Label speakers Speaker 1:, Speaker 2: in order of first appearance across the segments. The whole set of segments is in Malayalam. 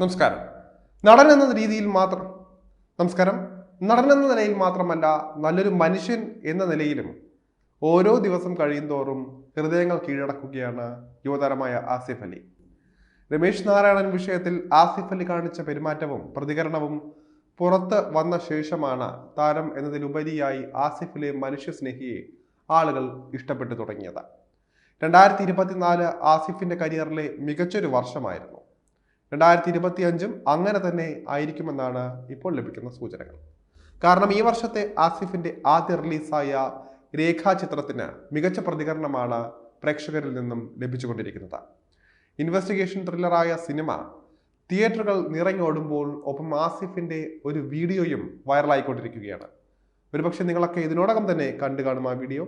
Speaker 1: നമസ്കാരം. നടൻ എന്ന രീതിയിൽ മാത്രം നമസ്കാരം നടൻ എന്ന നിലയിൽ മാത്രമല്ല നല്ലൊരു മനുഷ്യൻ എന്ന നിലയിലും ഓരോ ദിവസം കഴിയുന്തോറും ഹൃദയങ്ങൾ കീഴടക്കുകയാണ് യുവതാരമായ ആസിഫ് അലി. രമേശ് നാരായണൻ വിഷയത്തിൽ ആസിഫ് അലി കാണിച്ച പെരുമാറ്റവും പ്രതികരണവും പുറത്ത് വന്ന ശേഷമാണ് താരം എന്നതിലുപരിയായി ആസിഫിലെ മനുഷ്യസ്നേഹിയെ ആളുകൾ ഇഷ്ടപ്പെട്ടു തുടങ്ങിയത്. രണ്ടായിരത്തി ഇരുപത്തിനാല് ആസിഫിന്റെ കരിയറിലെ മികച്ചൊരു വർഷമായിരുന്നു. രണ്ടായിരത്തി ഇരുപത്തി അഞ്ചും അങ്ങനെ തന്നെ ആയിരിക്കുമെന്നാണ് ഇപ്പോൾ ലഭിക്കുന്ന സൂചനകൾ. കാരണം ഈ വർഷത്തെ ആസിഫിന്റെ ആദ്യ റിലീസായ രേഖാചിത്രത്തിന് മികച്ച പ്രതികരണമാണ് പ്രേക്ഷകരിൽ നിന്നും ലഭിച്ചുകൊണ്ടിരിക്കുന്നത്. ഇൻവെസ്റ്റിഗേഷൻ ത്രില്ലറായ സിനിമ തിയേറ്ററുകൾ നിറഞ്ഞോടുമ്പോൾ ഒപ്പം ആസിഫിന്റെ ഒരു വീഡിയോയും വൈറലായിക്കൊണ്ടിരിക്കുകയാണ്. ഒരുപക്ഷെ നിങ്ങളൊക്കെ ഇതിനോടകം തന്നെ കണ്ടു കാണും ആ വീഡിയോ.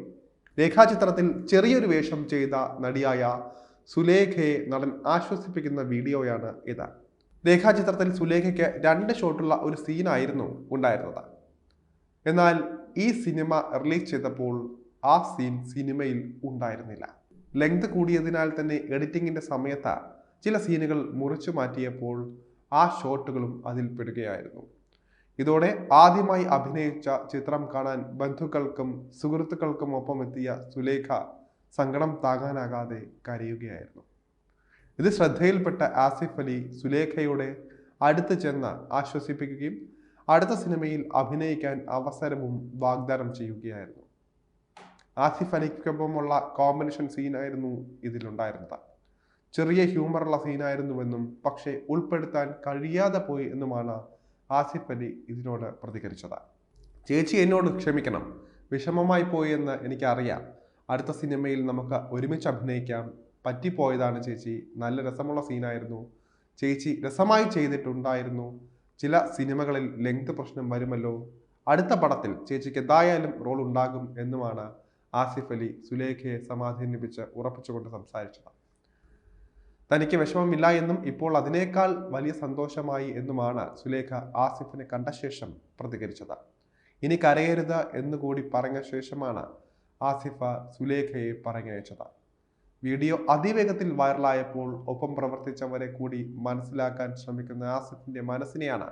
Speaker 1: രേഖാചിത്രത്തിൽ ചെറിയൊരു വേഷം ചെയ്ത നടിയായ സുലേഖയെ നടൻ ആശ്വസിപ്പിക്കുന്ന വീഡിയോയാണ് ഇത്. രേഖാചിത്രത്തിൽ സുലേഖയ്ക്ക് രണ്ട് ഷോട്ടുള്ള ഒരു സീനായിരുന്നു ഉണ്ടായിരുന്നത്. എന്നാൽ ഈ സിനിമ റിലീസ് ചെയ്തപ്പോൾ ആ സീൻ സിനിമയിൽ ഉണ്ടായിരുന്നില്ല. ലെങ്ത് കൂടിയതിനാൽ തന്നെ എഡിറ്റിംഗിന്റെ സമയത്ത് ചില സീനുകൾ മുറിച്ചു മാറ്റിയപ്പോൾ ആ ഷോട്ടുകളും അതിൽ പെടുകയായിരുന്നു. ഇതോടെ ആദ്യമായി അഭിനയിച്ച ചിത്രം കാണാൻ ബന്ധുക്കൾക്കും സുഹൃത്തുക്കൾക്കും ഒപ്പം എത്തിയ സുലേഖ സങ്കടം താങ്ങാനാകാതെ കരയുകയായിരുന്നു. ഇത് ശ്രദ്ധയിൽപ്പെട്ട ആസിഫ് അലി സുലേഖയുടെ അടുത്ത് ചെന്ന് ആശ്വസിപ്പിക്കുകയും അടുത്ത സിനിമയിൽ അഭിനയിക്കാൻ അവസരവും വാഗ്ദാനം ചെയ്യുകയായിരുന്നു. ആസിഫ് അലിക്കൊപ്പമുള്ള കോമ്പിനേഷൻ സീനായിരുന്നു ഇതിലുണ്ടായിരുന്നത്. ചെറിയ ഹ്യൂമറുള്ള സീനായിരുന്നുവെന്നും പക്ഷേ ഉൾപ്പെടുത്താൻ കഴിയാതെ പോയി എന്നുമാണ് ആസിഫ് അലി ഇതിനോട് പ്രതികരിച്ചത്. ചേച്ചി എന്നോട് ക്ഷമിക്കണം. വിഷമമായി പോയി എന്ന് എനിക്കറിയാം. അടുത്ത സിനിമയിൽ നമുക്ക് ഒരുമിച്ച് അഭിനയിക്കാം പറ്റിപ്പോയതാണ് ചേച്ചി. നല്ല രസമുള്ള സീനായിരുന്നു. ചേച്ചി രസമായി ചെയ്തിട്ടുണ്ടായിരുന്നു. ചില സിനിമകളിൽ ലെങ്ത് പ്രശ്നം വരുമല്ലോ. അടുത്ത പടത്തിൽ ചേച്ചിക്ക് എന്തായാലും റോൾ ഉണ്ടാകും എന്നുമാണ് ആസിഫ് അലി സുലേഖയെ സമാധാനിപ്പിച്ച് ഉറപ്പിച്ചുകൊണ്ട് സംസാരിച്ചത്. തനിക്ക് വിഷമമില്ല എന്നും ഇപ്പോൾ അതിനേക്കാൾ വലിയ സന്തോഷമായി എന്നുമാണ് സുലേഖ ആസിഫിനെ കണ്ട ശേഷം പ്രതികരിച്ചത്. ഇനി കരയരുത് എന്നുകൂടി പറഞ്ഞ ശേഷമാണ് ആസിഫ സുലേഖയെ പറഞ്ഞയച്ചത്. വീഡിയോ അതിവേഗത്തിൽ വൈറലായപ്പോൾ ഒപ്പം പ്രവർത്തിച്ചവരെ കൂടി മനസ്സിലാക്കാൻ ശ്രമിക്കുന്ന ആസിഫിന്റെ മനസ്സിനെയാണ്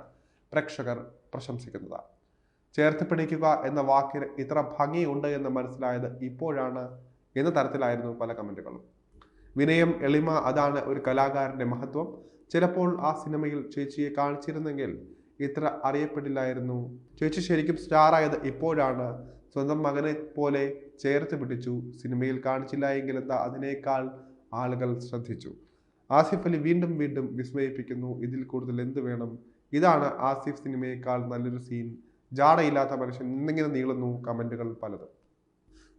Speaker 1: പ്രേക്ഷകർ പ്രശംസിക്കുന്നത്. ചേർത്ത് പിടിക്കുക എന്ന വാക്കിന് ഇത്ര ഭംഗിയുണ്ട് എന്ന് മനസ്സിലായത് ഇപ്പോഴാണ് എന്ന തരത്തിലായിരുന്നു പല കമന്റുകളും. വിനയം എളിമ അതാണ് ഒരു കലാകാരന്റെ മഹത്വം. ചിലപ്പോൾ ആ സിനിമയിൽ ചേച്ചിയെ കാണിച്ചിരുന്നെങ്കിൽ ഇത്ര അറിയപ്പെടില്ലായിരുന്നു. ചേച്ചി ശരിക്കും സ്റ്റാറായത് ഇപ്പോഴാണ് സ്വന്തം മകനെ പോലെ ചേർത്ത് പിടിച്ചു. സിനിമയിൽ കാണിച്ചില്ല എങ്കിൽ എന്താ അതിനേക്കാൾ ആളുകൾ ശ്രദ്ധിച്ചു. ആസിഫ് അലി വീണ്ടും വീണ്ടും വിസ്മയിപ്പിക്കുന്നു ഇതിൽ കൂടുതൽ എന്ത് വേണം? ഇതാണ് ആസിഫ് സിനിമയേക്കാൾ നല്ലൊരു സീൻ ജാടയില്ലാത്ത മനുഷ്യൻ ഇന്നിങ്ങനെ നീളുന്നു കമന്റുകൾ പലതും.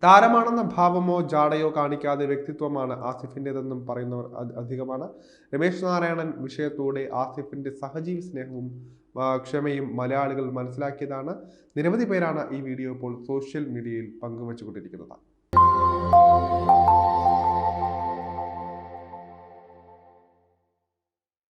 Speaker 1: താരമാണെന്ന ഭാവമോ ജാടയോ കാണിക്കാതെ വ്യക്തിത്വമാണ് ആസിഫിന്റെതെന്നും പറയുന്നവർ അധ- അധികമാണ്. രമേശ് നാരായണൻ വിഷയത്തോടെ ആസിഫിന്റെ സഹജീവി സ്നേഹവും ക്ഷമയും മലയാളികൾ മനസ്സിലാക്കിയതാണ്. നിരവധി പേരാണ് ഈ വീഡിയോ ഇപ്പോൾ സോഷ്യൽ മീഡിയയിൽ പങ്കുവച്ചുകൊണ്ടിരിക്കുന്നത്.